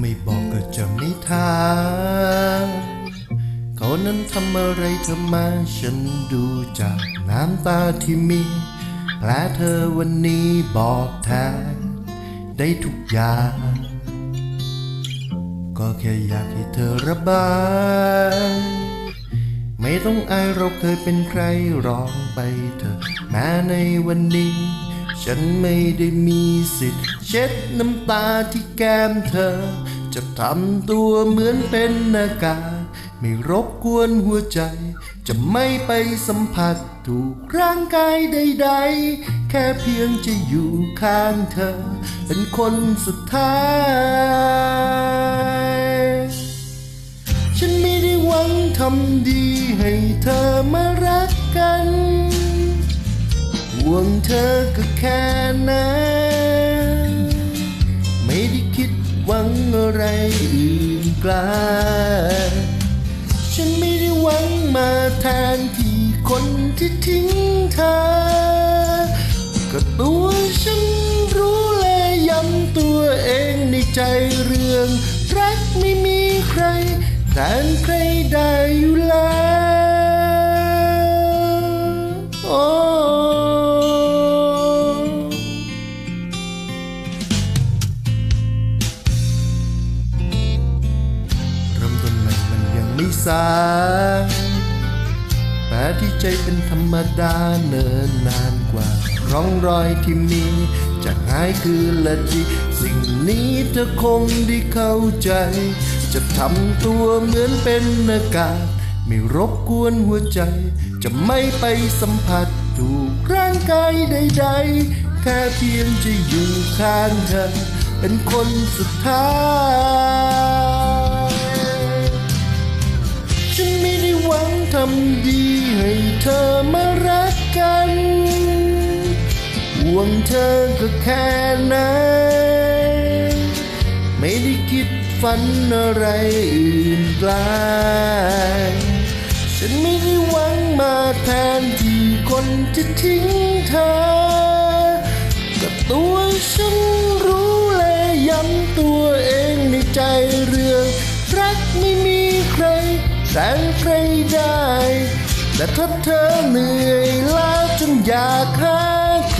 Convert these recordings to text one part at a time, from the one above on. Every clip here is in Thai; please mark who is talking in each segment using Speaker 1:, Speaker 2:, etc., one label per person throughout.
Speaker 1: ไม่บอกก็จะไม่ถามเขานั้นทำอะไรเธอมาฉันดูจากน้ำตาที่มีแผลเธอวันนี้บอกแทนได้ทุกอย่างก็แค่อยากให้เธอระบายไม่ต้องอายเราเคยเป็นใครร้องไปเถอแม้ในวันนี้ ฉันไม่ได้มีสิทธิ์ เช็ดน้ำตาที่แก้มเธอ จะทำตัวเหมือนเป็นอากาศไม่รบกวนหัวใจ จะไม่ไปสัมผัสถูกร่างกายใดๆ แค่เพียงจะอยู่ข้างเธอ เป็นคนสุดท้าย ฉันไม่ได้หวังทำดีให้เธอมารักกัน ห่วงเธอก็แค่นั้นไม่ได้คิดหวังอะไรอื่นไกลฉันไม่ได้หวังมาแทนที่คนที่ทิ้งเธอ ก็ตัวฉันรู้และย้ำตัวเองในใจเรื่อง รักไม่มีใครแทนใครได้อยู่แล้ว ไม่สายแต่ที่ใจเป็นธรรมดาเนินนานกว่า ร่องรอยที่มีจะหายคือละทีสิ่งนี้เธอคงได้เข้าใจ จะทำตัวเหมือนเป็นอากาศ ไม่รบกวนหัวใจ จะไม่ไปสัมผัสถูกร่างกายใดๆ แค่เพียงจะอยู่ข้างเธอเป็นคนสุดท้าย วงเธอก็แค่นั้นไม่ได้คิดฝันอะไรอื่นไกลฉันไม่ได้หวังมาแทนที่คนที่ทิ้งเธอกับตัวฉันรู้และย้ำตัวเองในใจเรื่องรักไม่มีใครแทนใครได้ แต่ถ้าเธอเหนื่อยล้าจนอยากหา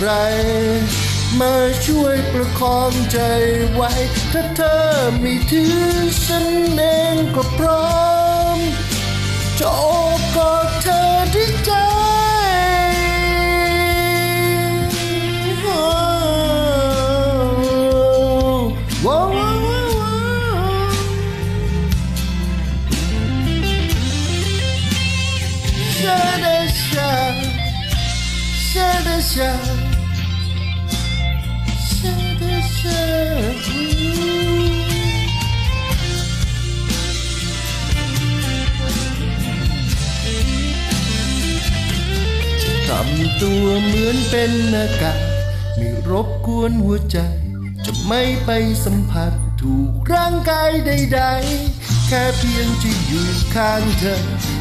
Speaker 1: ใคร มาช่วยประคองใจไว้ ถ้าเธอม่ถือฉันเองก็พร้อม จะโอบกอดเธอด้วยใจว้ ทำตัวเหมือนเป็นอากาศไม่รบกวนหัวใจ จะไม่ไปสัมผัสถูกร่างกายใดๆ แค่เพียงจะอยู่ข้างเธอ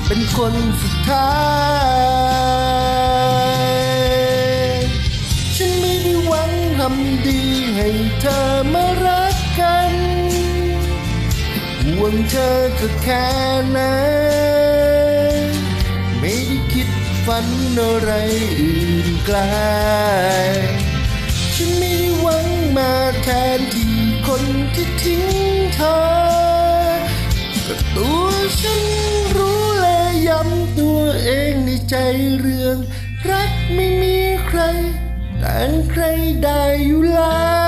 Speaker 1: เป็นคนสุดท้าย ทำดีให้เธอมารักกันห่วงเธอก็แค่นั้นไม่ได้คิดฝันอะไรอื่นไกลฉันไม่ได้หวังมาแทนที่คนที่ทิ้งเธอก็ตัวฉันรู้และย้ำตัวเองในใจเรื่อง รักไม่